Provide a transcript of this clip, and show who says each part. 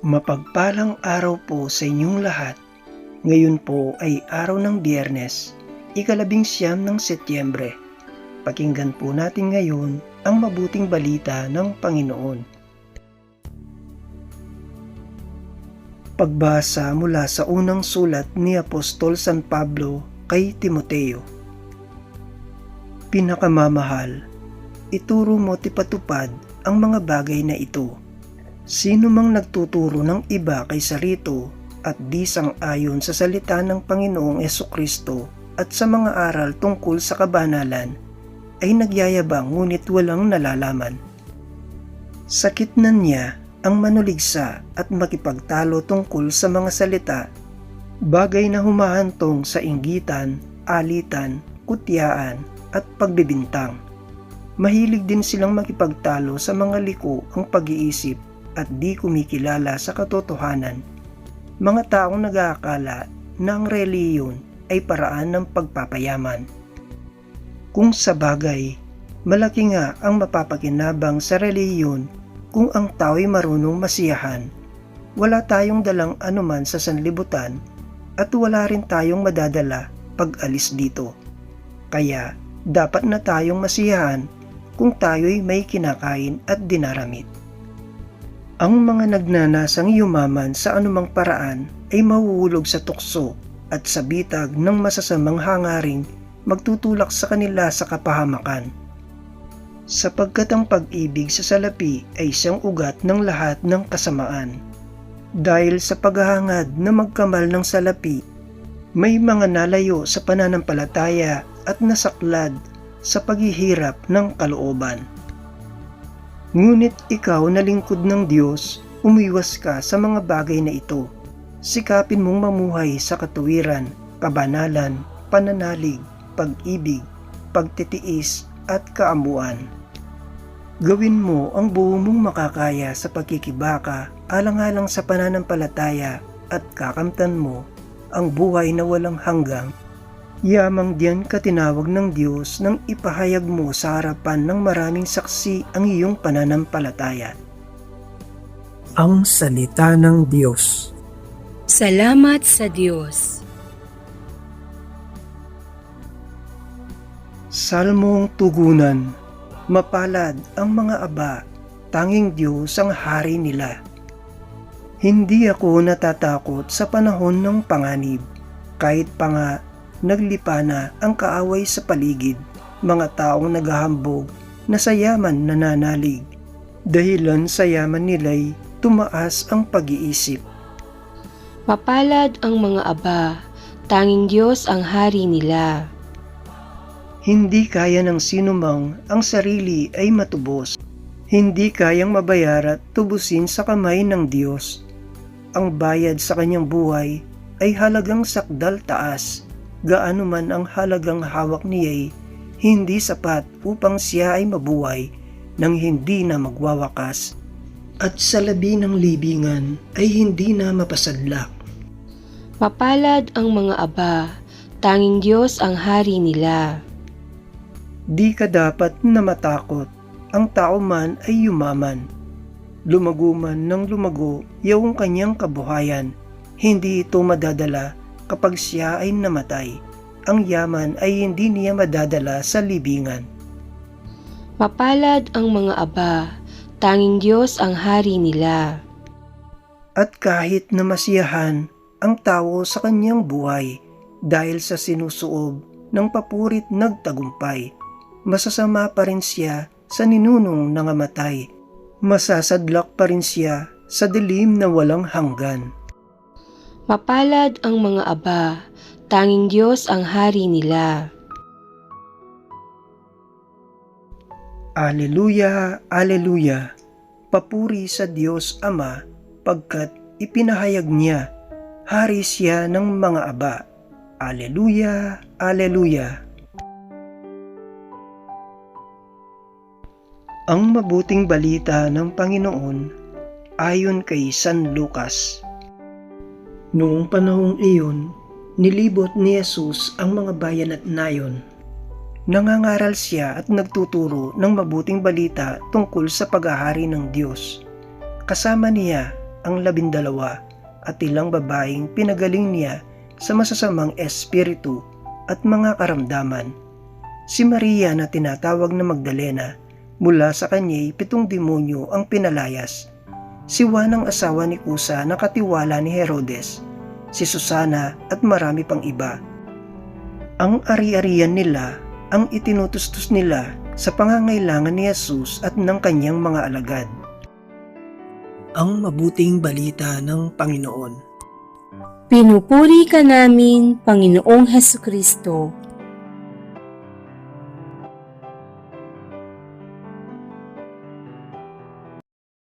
Speaker 1: Mapagpalang araw po sa inyong lahat. Ngayon po ay araw ng biyernes, ikalabing siyam ng Setyembre. Pakinggan po natin ngayon ang mabuting balita ng Panginoon. Pagbasa mula sa unang sulat ni Apostol San Pablo kay Timoteo. Pinakamamahal, ituro mo tipatupad ang mga bagay na ito Sino mang nagtuturo ng iba kay sarito at di sang-ayon sa salita ng Panginoong Kristo at sa mga aral tungkol sa kabanalan ay nagyayabang ngunit walang nalalaman. Sakit na niya ang manuligsa at makipagtalo tungkol sa mga salita, bagay na humahantong sa inggitan, alitan, kutyaan at pagbibintang. Mahilig din silang makipagtalo sa mga liko ang pag-iisip at di kumikilala sa katotohanan. Mga taong nag-aakala na ang reliyon ay paraan ng pagpapayaman. Kung sa bagay, malaki nga ang mapapakinabang sa reliyon kung ang tao ay marunong masiyahan. Wala tayong dalang anuman sa sanlibutan at wala rin tayong madadala pag alis dito. Kaya dapat na tayong masiyahan kung tayo'y may kinakain at dinaramit. Ang mga nagnanasang yumaman sa anumang paraan ay mahuhulog sa tukso at sa bitag ng masasamang hangaring magtutulak sa kanila sa kapahamakan. Sapagkat ang pag-ibig sa salapi ay isang ugat ng lahat ng kasamaan. Dahil sa paghahangad na magkamal ng salapi, may mga nalayo sa pananampalataya at nasaklad sa paghihirap ng kalooban. Ngunit ikaw na lingkod ng Diyos, umiwas ka sa mga bagay na ito. Sikapin mong mamuhay sa katuwiran, kabanalan, pananalig, pag-ibig, pagtitiis at kaamuan. Gawin mo ang buo mong makakaya sa pagkikibaka alang-alang sa pananampalataya at kakamtan mo ang buhay na walang hanggang Yamang diyan ka tinawag ng Diyos nang ipahayag mo sa harapan ng maraming saksi ang iyong pananampalataya. Ang Salita ng Diyos
Speaker 2: Salamat sa Diyos.
Speaker 1: Salmong Tugunan Mapalad ang mga aba, tanging Diyos ang hari nila. Hindi ako natatakot sa panahon ng panganib, kahit pa nga naglipa na ang kaaway sa paligid, mga taong naghahambog na sa yaman nananalig. Dahilan sa yaman nila'y tumaas ang pag-iisip.
Speaker 2: Mapalad ang mga aba, tanging Diyos ang hari nila.
Speaker 1: Hindi kaya ng sinumang ang sarili ay matubos. Hindi kayang mabayar at tubusin sa kamay ng Diyos. Ang bayad sa kanyang buhay ay halagang sakdal taas gaano man ang halagang hawak niya'y hindi sapat upang siya ay mabuhay nang hindi na magwawakas at sa labi ng libingan ay hindi na mapasadlak.
Speaker 2: Mapalad ang mga aba, tanging Diyos ang hari nila.
Speaker 1: Di ka dapat na matakot, ang tao man ay yumaman. Lumago man ng lumago yung kanyang kabuhayan, hindi ito madadala kapag siya ay namatay, ang yaman ay hindi niya madadala sa libingan.
Speaker 2: Mapalad ang mga aba, tanging Diyos ang hari nila.
Speaker 1: At kahit na masiyahan ang tao sa kanyang buhay dahil sa sinusuob ng papurit nagtagumpay, masasama pa rin siya sa ninunong nangamatay. Masasadlak pa rin siya sa dilim na walang hanggan.
Speaker 2: Mapalad ang mga aba, tanging Diyos ang hari nila.
Speaker 1: Aleluya, Aleluya! Papuri sa Diyos Ama, pagkat ipinahayag niya, hari siya ng mga aba. Aleluya, Aleluya! Ang mabuting balita ng Panginoon ayon kay San Lucas. Noong panahong iyon, nilibot ni Jesus ang mga bayan at nayon. Nangangaral siya at nagtuturo ng mabuting balita tungkol sa paghahari ng Diyos. Kasama niya ang labindalawa at ilang babaeng pinagaling niya sa masasamang espiritu at mga karamdaman. Si Maria na tinatawag na Magdalena mula sa kanya'y pitong demonyo ang pinalayas. Si Juan ang asawa ni Kusa na katiwala ni Herodes, si Susana at marami pang iba. Ang ari-arian nila ang itinutustos nila sa pangangailangan ni Jesus at ng kanyang mga alagad. Ang mabuting balita ng Panginoon.
Speaker 2: Pinupuri ka namin, Panginoong Heso Kristo.